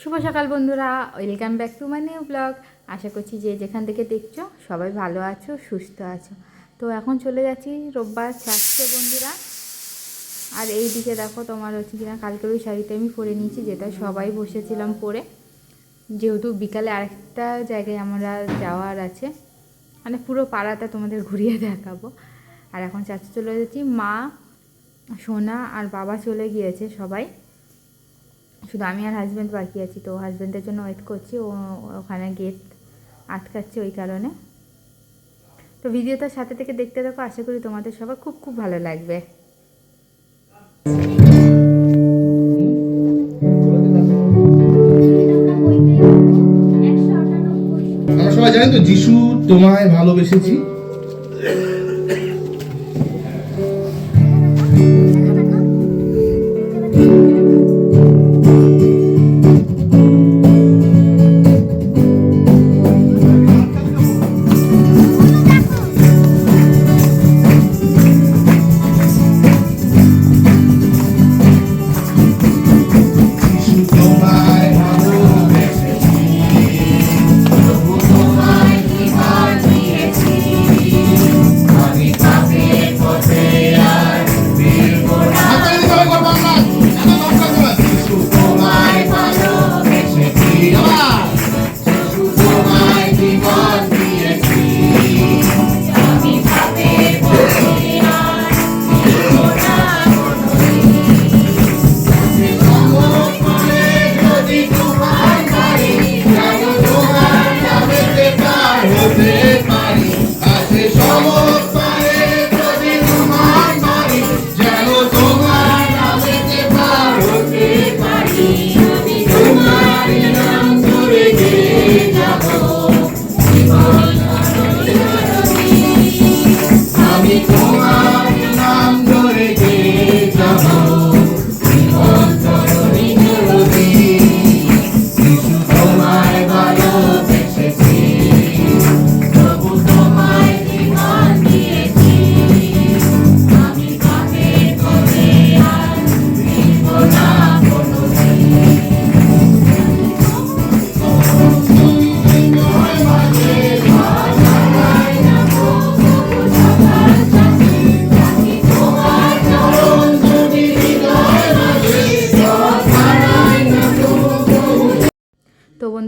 শুভ সকাল বন্ধুরা, welcome back to my new blog. আশা করছি যে যেখান থেকে দেখছ সবাই ভালো আছো, সুস্থ আছো। তো এখন চলে যাচ্ছি রোববার চারটে বন্ধুরা। আর এই দিকে দেখো তোমার হচ্ছে কিনা কালকের ওই শাড়িটা আমি পরে নিয়েছি, যেটা সবাই বসেছিলাম পরে। যেহেতু বিকালে আরেকটা জায়গায় আমরা যাওয়ার আছে মানে পুরো পাড়াটা তোমাদের ঘুরিয়ে দেখাবো। আর এখন চাচু চলে যাচ্ছি, মা, সোনা আর বাবা চলে গিয়েছে সবাই। শুধু আমি আর হাজব্যান্ড বাকি আছি, তো হাজব্যান্ডের জন্য ওয়েট করছি। ও ওখানে গেট আটকাচ্ছে ওই কারণে। তো ভিডিওটার সাথে থেকে দেখতে থাকো, আশা করি তোমাদের সবার খুব খুব ভালো লাগবে। সবাই তো, যিশু তোমায় ভালোবেসেছি।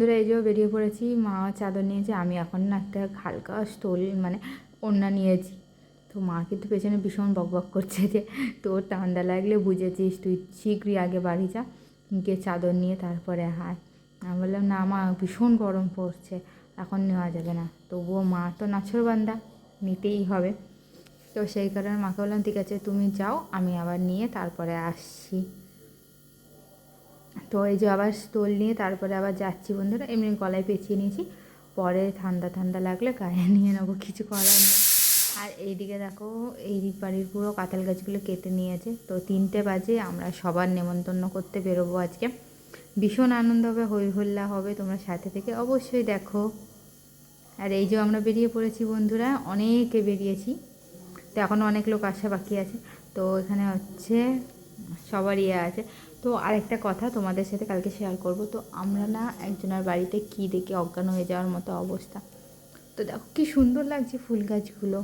বন্ধুরা, এই যে বেরিয়ে পড়েছি। মা চাদর নিয়েছে, আমি এখন না একটা হালকা স্টোল মানে ওড়না নিয়েছি। তো মা কিন্তু পেছনে ভীষণ বকবক করছে যে, তোর ঠান্ডা লাগলে বুঝেছিস, তুই শীঘ্রই আগে বাড়ি যা, গিয়ে চাদর নিয়ে তারপরে হায় আমি বললাম, না মা, ভীষণ গরম পড়ছে, এখন নেওয়া যাবে না। তবুও মা তো নাছর বান্দা নিতেই হবে। তো সেই কারণে মাকে বললাম, ঠিক আছে, তুমি যাও, আমি আবার নিয়ে তারপরে আসছি। তো এই যে আবার স্টোল নিয়ে তারপরে আবার যাচ্ছি বন্ধুরা, এমনি গলায় পেঁচিয়ে নিয়েছি। পরে ঠান্ডা ঠান্ডা লাগলে গায়ে নিয়ে নেব, কিছু করার নেই। আর এইদিকে দেখো, এই বাড়ির পুরো কাঁঠাল গাছগুলো কেটে নিয়েছে। তো তিনটে বাজে, আমরা সবার নেমন্তন্ন করতে বেরোবো আজকে। ভীষণ আনন্দ হবে হই হল্লা হবে, তোমরা সাথে থেকে অবশ্যই দেখো। আর এই যে আমরা বেরিয়ে পড়েছি বন্ধুরা, অনেকে বেরিয়েছি। তো এখনও অনেক লোক আসা বাকি আছে। তো এখানে হচ্ছে সবার ইয়ে আছে। তো আরেকটা কথা তোমাদের সাথে কালকে শেয়ার করব। তো আমরা না একজনের বাড়িতে কি দেখে অজ্ঞান হয়ে যাওয়ার মতো অবস্থা। তো দেখো কি সুন্দর লাগছে ফুল গাছগুলো।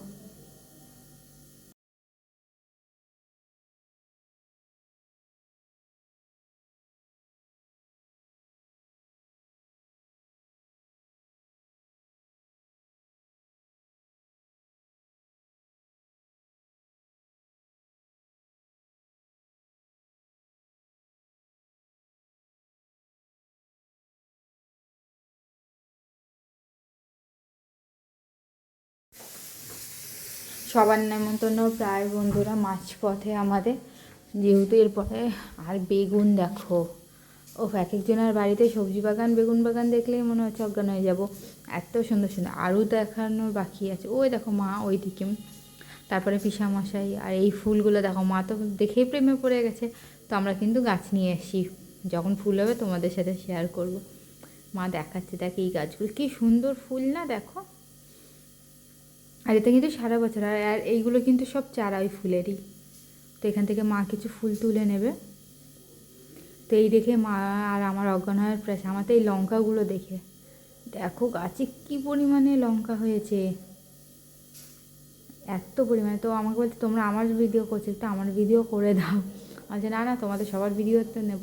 সবার নেমন্তন্ন প্রায় বন্ধুরা মাঝপথে আমাদের। যেহেতু এরপরে আর বেগুন দেখো। ও এক একজনের বাড়িতে সবজি বাগান, বেগুন বাগান দেখলেই মনে হচ্ছে অজ্ঞান হয়ে যাব। এত সুন্দর সুন্দর আরও দেখানোর বাকি আছে। ওই দেখো মা ওই দিকে তারপরে পিসামশাই আর এই ফুলগুলো দেখো, মা তো দেখেই প্রেমে পড়ে গেছে। তো আমরা কিন্তু গাছ নিয়ে আসি। যখন ফুল হবে তোমাদের সাথে শেয়ার করব। মা দেখাচ্ছে, দেখ এই গাছগুলো, কি সুন্দর ফুল না দেখো। আর এতে কিন্তু সারা বছর, আর আর এইগুলো কিন্তু সব চারা ওই ফুলেরই। তো এখান থেকে মা কিছু ফুল তুলে নেবে। তো এই দেখে মা আর আমার অজ্ঞান হওয়ার প্রায় আমার তো এই লঙ্কাগুলো দেখে। দেখো গাছে কী পরিমাণে লঙ্কা হয়েছে। এত পরিমাণে, তো আমাকে বলছে, তোমরা আমার ভিডিও করছ, তো আমার ভিডিও করে দাও। বলছে, না না, তোমাদের সবার ভিডিও তো নেব।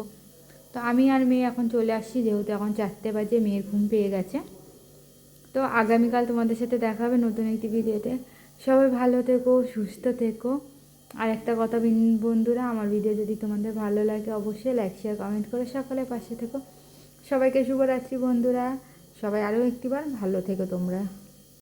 তো আমি আর মেয়ে এখন চলে আসছি, যেহেতু এখন চারটে বাজে, মেয়ের ঘুম পেয়ে গেছে। তো আগামীকাল তোমাদের সাথে দেখা হবে নতুন একটি ভিডিওতে। সবাই ভালো থেকো, সুস্থ থেকো। আর একটা কথা বন্ধুরা, আমার ভিডিও যদি তোমাদের ভালো লাগে, অবশ্যই লাইক শেয়ার কমেন্ট করে সকালে পাশে থেকো। সবাইকে শুভরাত্রি বন্ধুরা। সবাই আরও একটিবার ভালো থেকো তোমরা।